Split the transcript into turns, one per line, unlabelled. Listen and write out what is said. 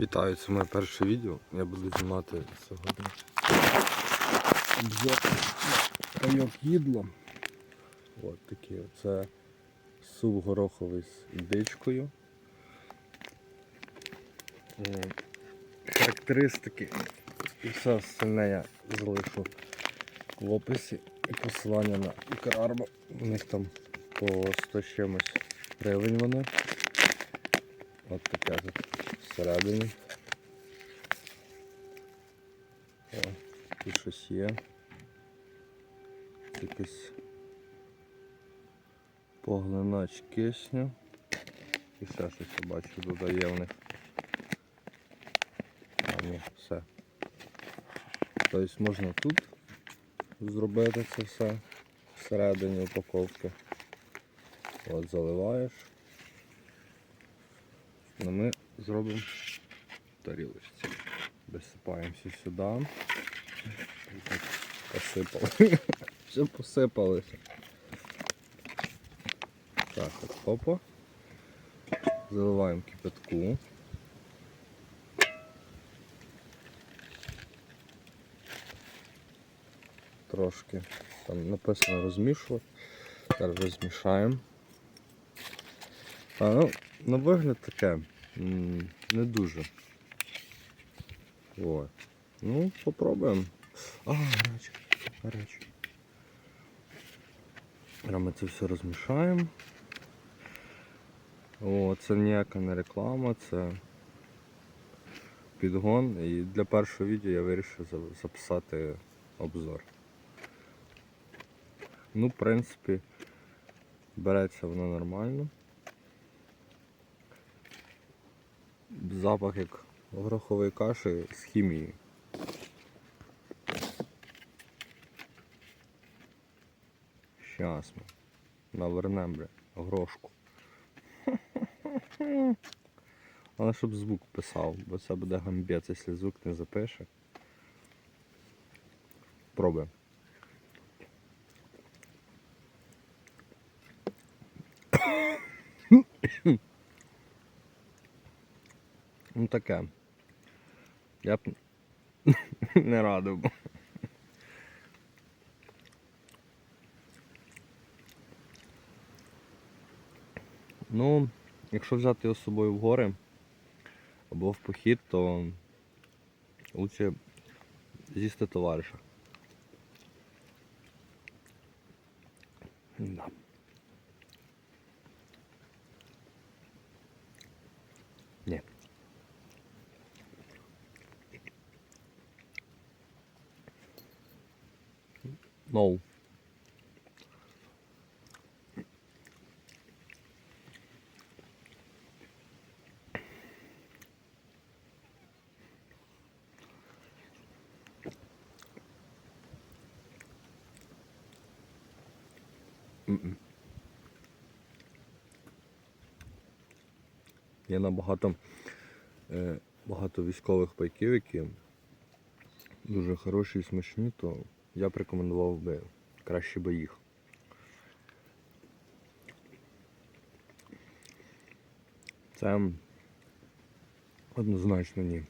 Вітаю, це моє перше відео. Я буду знімати сьогодні обзор пайок їдло. От такий. Це суп гороховий з індичкою. Е, Характеристики і все остальне я залишу в описі і посилання на Ікарарбо. У них там по 100 з чимось гривень вони. От таке тут всередині. О, тут щось є. Поглинач кисню. І ще щось я бачу, додає в них. А, ні, все. Тобто можна тут зробити це все всередині упаковки. От заливаєш. Ну ми зробимо тарілочці. Висипаємося сюди. Так, посипали. Все посипалося. Так, от опа. Заливаємо кипятку. Трошки. Там написано розмішувати. Зараз розмішаємо. А, ну, на вигляд таке. Не дуже. Ой. Ну, попробуємо. А, гаряче, гаряче. Ми це все розмішаємо. О, це ніяка не реклама, це підгон. І для першого відео я вирішив записати обзор. Ну, в принципі, береться воно нормально. Запах як горохової каші з хімією. Щас ми навернемо бля, грошку. Але щоб звук писав, бо це буде гамбець, якщо звук не запише. Пробуємо. Ну таке. Я б не радив. Ну, якщо взяти його з собою в гори або в похід, то лучше з'їсти товариша. Да. Ні. No. Мгм. Є набагато е, багато військових пайків, які дуже хороші і смачні, то я б рекомендував би краще би їх. Це однозначно ні.